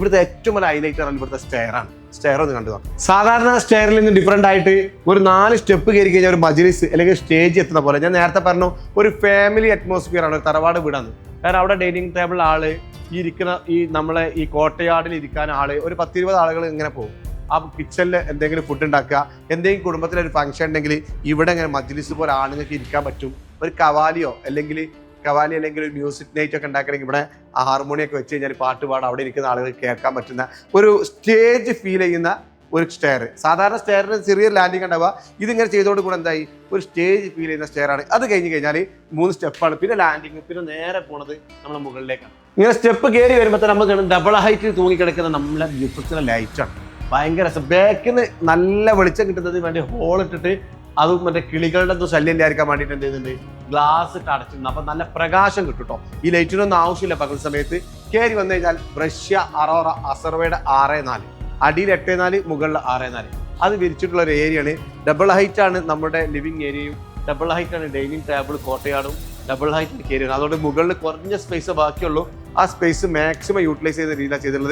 ഇവിടുത്തെ ഏറ്റവും വലിയ ഹൈലൈറ്റ് ആണ് ഇവിടുത്തെ സ്റ്റെയർ ആണ്. സ്റ്റെയർ ഒന്ന് കണ്ടു. സാധാരണ സ്റ്റെയറിൽ നിന്ന് ഡിഫറെന്റ് ആയിട്ട് ഒരു നാല് സ്റ്റെപ്പ് കയറി കഴിഞ്ഞാൽ ഒരു മജ്ലിസ് അല്ലെങ്കിൽ സ്റ്റേജ് എത്തുന്ന പോലെ. ഞാൻ നേരത്തെ പറഞ്ഞു ഒരു ഫാമിലി അറ്റ്മോസ്ഫിയർ ആണ് ഒരു തറവാട് വീടാണ്. കാരണം അവിടെ ഡൈനിങ് ടേബിൾ ആൾ ഈ ഇരിക്കുന്ന ഈ നമ്മളെ ഈ കോട്ടയാടിൽ ഇരിക്കാൻ ആൾ ഒരു പത്തിരുപത് ആളുകൾ ഇങ്ങനെ പോകും. ആ കിച്ചണിൽ എന്തെങ്കിലും ഫുഡ് ഉണ്ടാക്കുക എന്തെങ്കിലും കുടുംബത്തിലൊരു ഫംഗ്ഷൻ ഉണ്ടെങ്കിൽ ഇവിടെ ഇങ്ങനെ മജ്ലിസ് പോലെ ആണുങ്ങൾക്ക് ഇരിക്കാൻ പറ്റും. ഒരു കവാലിയോ അല്ലെങ്കിൽ കവാലി അല്ലെങ്കിൽ ഒരു മ്യൂസിക് നൈറ്റ് ഒക്കെ ഉണ്ടാക്കണമെങ്കിൽ ഇവിടെ ആ ഹാർമോണിയൊക്കെ വെച്ച് കഴിഞ്ഞാൽ പാട്ട് പാടാൻ അവിടെ ഇരിക്കുന്ന ആളുകൾ കേൾക്കാൻ പറ്റുന്ന ഒരു സ്റ്റേജ് ഫീൽ ചെയ്യുന്ന ഒരു സ്റ്റെയർ സാധാരണ സ്റ്റെയറിന് ചെറിയ ലാൻഡിങ് ഉണ്ടാവുക. ഇതിങ്ങനെ ചെയ്തോട് കൂടെ എന്തായി? ഒരു സ്റ്റേജ് ഫീൽ ചെയ്യുന്ന സ്റ്റെയറാണ് അത് കഴിഞ്ഞ് കഴിഞ്ഞാൽ മൂന്ന് സ്റ്റെപ്പാണ് പിന്നെ ലാൻഡിങ് പിന്നെ നേരെ പോണത് നമ്മൾ മുകളിലേക്കാണ്. ഇങ്ങനെ സ്റ്റെപ്പ് കയറി വരുമ്പോൾ തന്നെ നമുക്ക് ഡബിൾ ഹൈറ്റിൽ തൂങ്ങിക്കിടക്കുന്ന നമ്മളെ ബ്യൂട്ടിഫുൾ ലൈറ്റാണ് ഭയങ്കര ബാക്കിൽ നല്ല വെളിച്ചം കിട്ടുന്നത് വേണ്ടി ഹോൾ ഇട്ടിട്ട് അതും മറ്റേ കിളികളുടെ ശല്യം ഇല്ലായിരിക്കാൻ വേണ്ടിയിട്ട് എന്ത് ചെയ്യുന്നുണ്ട്? ഗ്ലാസ് ഇട്ട് അടച്ചിരുന്നു. അപ്പൊ നല്ല പ്രകാശം കിട്ടും കേട്ടോ ഈ ലൈറ്റിനൊന്നും ആവശ്യമില്ല പകൽ സമയത്ത്. കയറി വന്നു കഴിഞ്ഞാൽ ബ്രഷ്യ അറോറ അസർവയുടെ ആറ് നാല്. അടിയിൽ എട്ട് നാല് മുകളിൽ ആറ് നാല്. അത് വിരിച്ചിട്ടുള്ള ഒരു ഏരിയയാണ് ഡബിൾ ഹൈറ്റ് ആണ് നമ്മുടെ ലിവിങ് ഏരിയയും ഡബിൾ ഹൈറ്റ് ആണ് ഡൈനിങ് ടേബിൾ കോട്ടയാടും ഡബിൾ ഹൈറ്റ് കയറിയാണ് അതുകൊണ്ട് മുകളിൽ കുറഞ്ഞ സ്പേസ് ബാക്കിയുള്ളൂ. ആ സ്പേസ് മാക്സിമം യൂട്ടിലൈസ് ചെയ്യുന്ന രീതിയിലാണ് ചെയ്തിട്ടുള്ളത്.